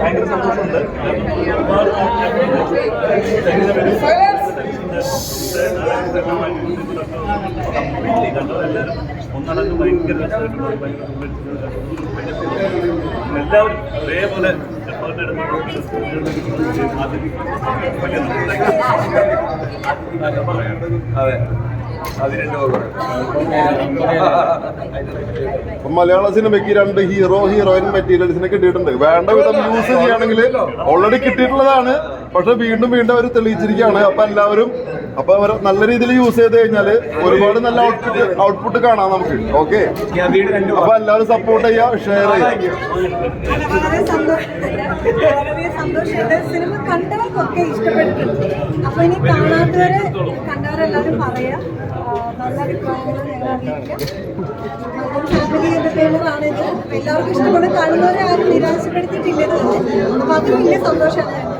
ഭയങ്കര സന്തോഷമുണ്ട് ഒന്നടങ്കം ഭയങ്കര എല്ലാവരും ഒരേപോലെ അതെ മലയാള സിനിമയ്ക്ക് രണ്ട് ഹീറോ ഹീറോയിൻ മെറ്റീരിയൽസിനെ കിട്ടിയിട്ടുണ്ട്. വേണ്ട വിധം യൂസ് ചെയ്യുകയാണെങ്കിൽ ഓൾറെഡി കിട്ടിയിട്ടുള്ളതാണ്. പക്ഷെ വീണ്ടും വീണ്ടും അവർ തെളിയിച്ചിരിക്കുകയാണ്. അപ്പൊ എല്ലാവരും അപ്പൊ നല്ല രീതിയിൽ യൂസ് ചെയ്ത് കഴിഞ്ഞാൽ ഒരുപാട് നല്ല ഔട്ട്പുട്ട് ഔട്ട്പുട്ട് കാണാം നമുക്ക്. ഓക്കെ അപ്പൊ എല്ലാവരും സപ്പോർട്ട് ചെയ്യാം ഷെയർ ചെയ്യാം. സന്തോഷം സിനിമ ഇഷ്ടപ്പെട്ടിട്ടുണ്ട് ഇനി കാണാത്തവരെ നല്ല എല്ലാവർക്കും ഇഷ്ടപ്പെടുന്ന കാണുന്നവരെ ആരും നിരാശപ്പെടുത്തിയിട്ടില്ല. അപ്പൊ അത് വലിയ സന്തോഷമാണ്.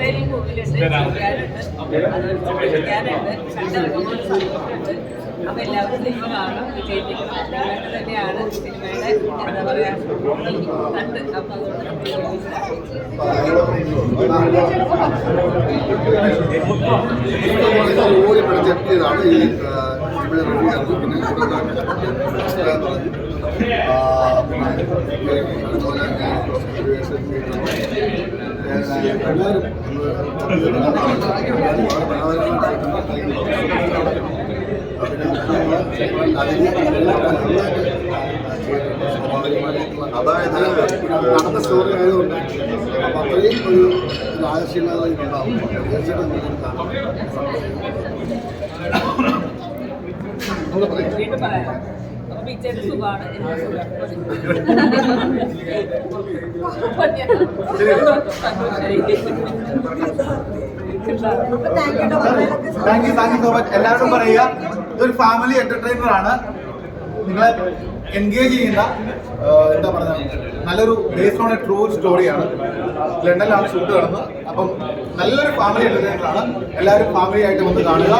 വിജയജി വിജയ് രണ്ട് വാക്ക് മയക്ക് പിടിച്ചോളൂ അപ്പൊ എല്ലാവരും സിനിമ കാണും. വിജയിപ്പിക്കണം അതുകൊണ്ട് തന്നെയാണ് സിനിമയുടെ എന്താ പറയാ കണ്ട്. അപ്പൊ ഓടി പഠിച്ചെത്തിയതാണ് ഈ ഇവിടെ. പിന്നെ അതുപോലെ തന്നെ അതായത് നടന്ന സ്റ്റോറി ആയതുകൊണ്ട് അപ്പം അത്രയും ഒരു ആവശ്യമില്ലാതെ ഉണ്ടാവും തീർച്ചയായിട്ടും. വീണ്ടും പറയാം അപ്പൊ പിക്ചറിന്റെ സുഖമാണ് thank you thank you so much എല്ലാവരും പറയുക ഇതൊരു ഫാമിലി എന്റർടൈനർ ആണ്. നിങ്ങളെ എൻഗേജ് ചെയ്യുന്ന എന്താ പറയുക നല്ലൊരു ബേസ്ഡ് ഓൺ എ ട്രൂ സ്റ്റോറിയാണ് ലണ്ടനിലാണ് ഷൂട്ട് നടന്നത്. അപ്പം നല്ലൊരു ഫാമിലി എന്റർടൈനർ ആണ്. എല്ലാവരും ഫാമിലി ആയിട്ട് വന്ന് കാണുക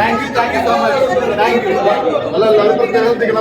thank you thank you so much thank you അല്ല എല്ലാവരും പ്രത്യേകം